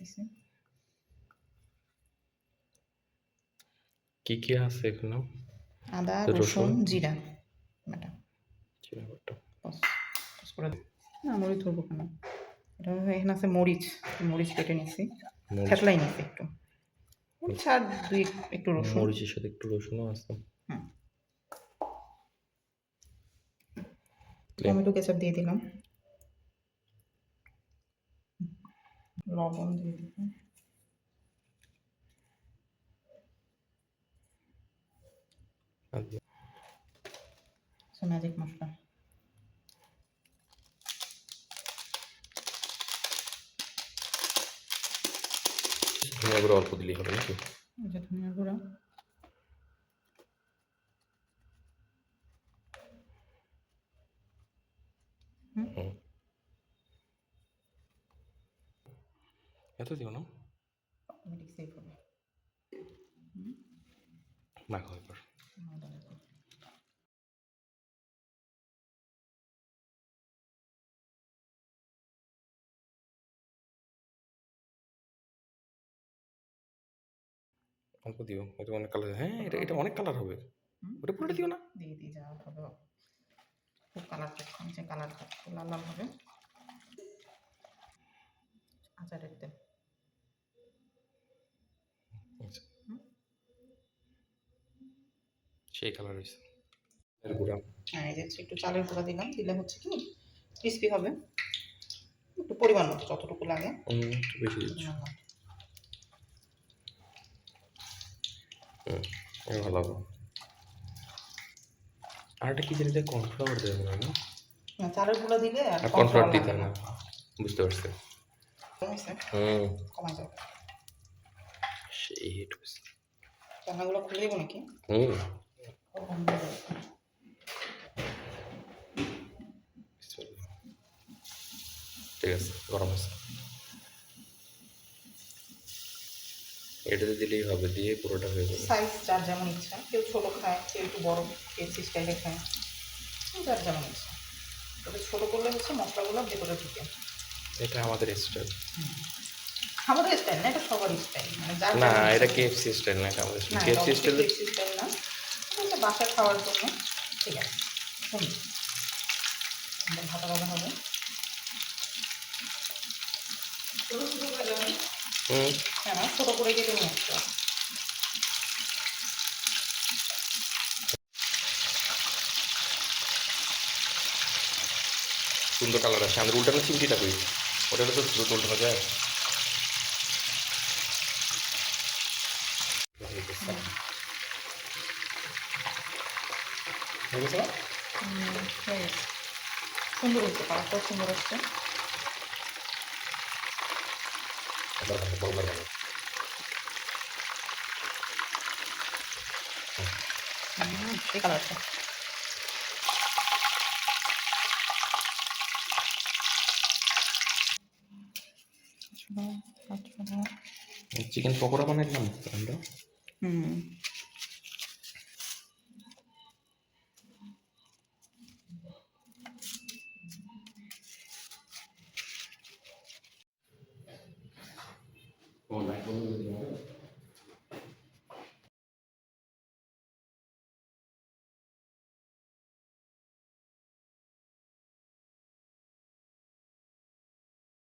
দিছে। কি কি আছে এখানে? আদা রসুন? জিরা বাটা। মরিচ ধরবো কেন? এখানে আছে মরিচ। মরিচ কেটে নিছি। থেতলাই নিছি একটু। ছাড় দুই একটু রসুন। মরিচের সাথে একটু রসুনও আছে। টমেটো কেচাপ দিয়ে দিলাম। লবণ দিয়ে দিলাম ম্যাজিক মশলা ধনিয়া গুঁড়ো অল্প দিলেই হবে নাকি? যে ধনিয়া গুঁড়া। হুম। এত দিও না অটোমেটিক সেভ হবে এবার। অল্প দিও অনেক কালার হ্যাঁ এটা এটা অনেক কালার হবে? ওটা পুরোটা দিও না দিয়ে দিয়ে যাওয়া হবে খুব কালার নিচে কালার লাল লাল হবে আচারের তেল? সেই কালার হয়েছে এর গুঁড়া। হ্যাঁ এই যে একটু চালের গুঁড়া দিলাম দিলে হচ্ছে কি ক্রিস্পি হবে। একটু পরিমাণ মতো যতটুকু লাগে। একটু বেশি দিচ্ছ। ভালো হবে। আর একটা কি জানি দেয় কর্নফ্লাওয়ার হয় না? না, চালের গুঁড়া দিলে আর আর কর্নফ্লাওয়ার দিতে না। বুঝতে পারছি। হুম। কমাই যাবে। সেই হয়েছে রান্নাগুলো খুলে দেবো নাকি? হুম। ঠিক আছে গরম আছে। এটাতে দিলেই হবে দিয়ে পুরোটা হয়ে যাবে। সাইজ যার যেমন ইচ্ছা। কেউ ছোটো খায় কেউ একটু বড় কেসি স্টাইলে খায়। যার যেমন ইচ্ছা। তবে ছোটো করলে হচ্ছে মশলাগুলো ভেতরে ঢুকে। এটা আমাদের স্টাইল স্টাইল না এটা সবার স্টাইল মানে না এটা ইচ্ছা। কেএফসি স্টাইল না এটা আমাদের না কেএফসি স্টাইল স্টাইল না এটা হচ্ছে খাওয়ার জন্য ঠিক আছে শুনুন ভালো হবে। করে হ্যাঁ ছোটো করে কেটে নিয়ে আসতে হবে। সুন্দর কালার আছে আমাদের উল্টানো চিমটিটা কই? ওটা তো দ্রুত উল্টানো যায়। হয়ে গেছে না? হুম, হয়ে গেছে। সুন্দর হচ্ছে কালারটাও সুন্দর হচ্ছে এবার ভালো, বড় বড় ভালো। হুম, সেই কালারটা চিকেন পকোড়া বানাইলাম আমরা হুম こんな風